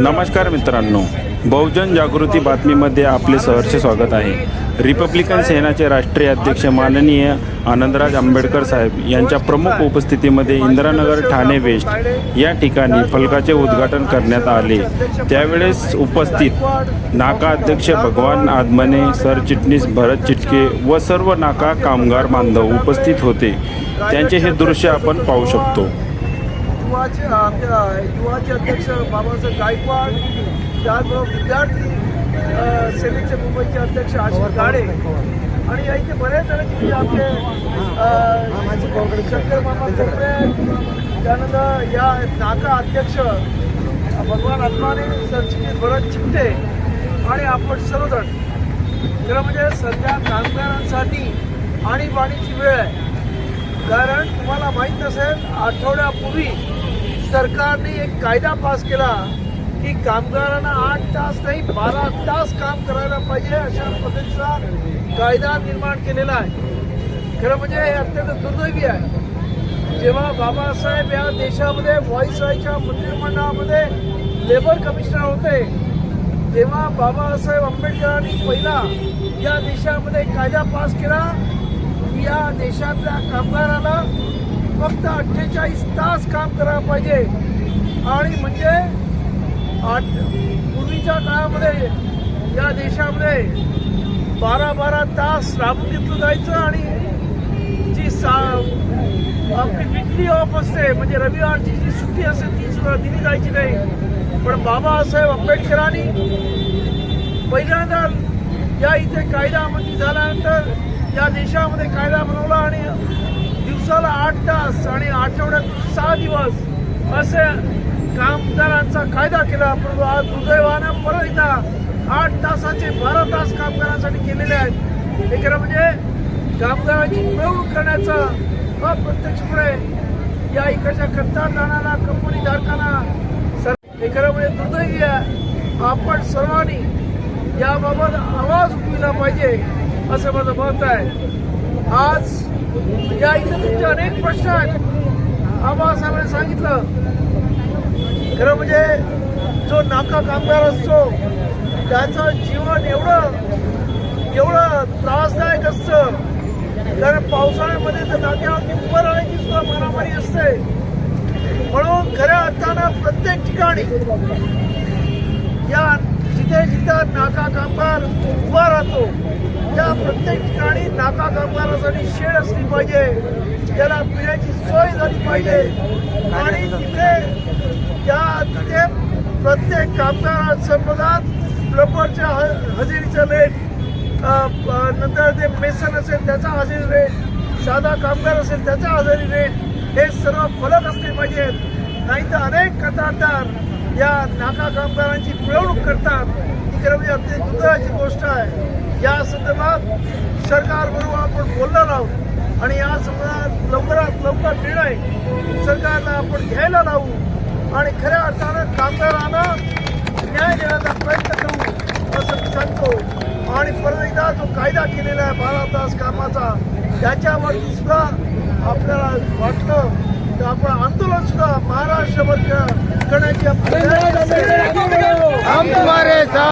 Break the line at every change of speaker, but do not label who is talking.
नमस्कार मित्रांनो. बहुजन जागृती बातमीमध्ये आपले सहर्ष स्वागत आहे. रिपब्लिकन सेनाचे राष्ट्रीय अध्यक्ष माननीय आनंदराज आंबेडकर साहेब यांच्या प्रमुख उपस्थितीमध्ये इंदिरानगर ठाणे वेस्ट या ठिकाणी फलकाचे उद्घाटन करण्यात आले. त्यावेळेस उपस्थित नाका अध्यक्ष भगवान आदमने सरचिटणीस भरत चिटके व सर्व नाका कामगार बांधव उपस्थित होते. त्यांचे हे दृश्य आपण पाहू शकतो.
युवाचे आपल्या युवाचे अध्यक्ष बाबासाहेब गायकवाड त्याचबरोबर विद्यार्थी सेनेचे मुंबईचे अध्यक्ष आशिष गाडे. आणि या इथे बरेच जण की आपले शंकर मामा कोपरे त्यानंतर या नाका अध्यक्ष भगवान आत्माने सरचिटणीस भरत चिमटे आणि आपण सर्वजण. खरं म्हणजे सध्या कामगारांसाठी आणीबाणीची वेळ आहे. कारण तुम्हाला माहीत नसेल आठवड्यापूर्वी सरकारने एक कायदा पास केला की कामगारांना आठ तास नाही बारा तास काम करायला पाहिजे अशा पद्धतीचा कायदा निर्माण केलेला आहे. खरं म्हणजे हे अत्यंत दुर्दैवी आहे. जेव्हा बाबासाहेब या देशामध्ये व्हॉइसरायच्या मंत्रिमंडळामध्ये लेबर कमिशनर होते तेव्हा बाबासाहेब आंबेडकरांनी पहिला या देशामध्ये कायदा पास केला की या देशातल्या कामगाराला फक्त अठ्ठेचाळीस तास काम करायला पाहिजे. आणि म्हणजे आठ पूर्वीच्या काळामध्ये या देशामध्ये बारा बारा तास राबून घेतलं जायचं आणि जी सा आपली विकली ऑफ असते म्हणजे रविवारची जी सुट्टी असते ती सुद्धा दिली जायची नाही. पण बाबासाहेब आंबेडकरांनी पहिल्यांदा या इथे कायदा अंमली झाल्यानंतर या देशामध्ये कायदा बनवला आणि दिवसाला आठ तास आणि आठवड्यात सहा दिवस असे कामगारांचा कायदा केला. परंतु आज दुर्दैवानं परत एकदा आठ तासाचे बारा तास कामगारांसाठी केलेले आहेत. हे खरं म्हणजे कामगारांची मिळवणूक करण्याचा अप्रत्यक्षपणे या इकडच्या कंत्राटदारांना कंपनी धारकांना सर हे खरं म्हणजे दुर्दैवी आहे. आपण सर्वांनी याबाबत आवाज उठविला पाहिजे असं माझं मत आहे. आज या इथे तुमचे अनेक प्रश्न आहेत. आबासाहेबांनी सांगितलं. खरं म्हणजे जो नाका कामगार असतो त्याचं जीवन एवढं एवढं त्रासदायक असतं. कारण पावसाळ्यामध्ये तर नाक्यावरती उभं राहण्याची सुद्धा मारामारी असते. म्हणून खऱ्या अर्थानं प्रत्येक ठिकाणी या जिथे जिथं नाका कामगार त्या प्रत्येक ठिकाणी नाका कामगारासाठी शेड असली पाहिजे. त्याला पिण्याची सोय झाली पाहिजे. आणि तिथे त्या तिथे प्रत्येक कामगारांसंबंधात प्लंबरच्या ह- हजेरीचं रेट नंतर ते मेसन असेल त्याचा हजेरी रेट साधा कामगार असेल त्याचा हजेरी रेट हे सर्व फलक असले पाहिजेत नाही तर अनेक कंत्राटदार या नाका कामगारांची पिळवणूक करतात. ही म्हणजे अत्यंत दुर्दैवाची गोष्ट आहे. या संदर्भात सरकारबरोबर आपण बोलणार आहोत आणि या संदर्भात लवकरात लवकर निर्णय सरकारला आपण घ्यायला लावू आणि खऱ्या अर्थानं कामगारांना न्याय देण्याचा प्रयत्न करू असं मी सांगतो. आणि परत एकदा जो कायदा केलेला आहे बारा तास कामाचा त्याच्यावरती सुद्धा आपल्याला वाटलं तर आपण आंदोलन सुद्धा महाराष्ट्रभर करण्याची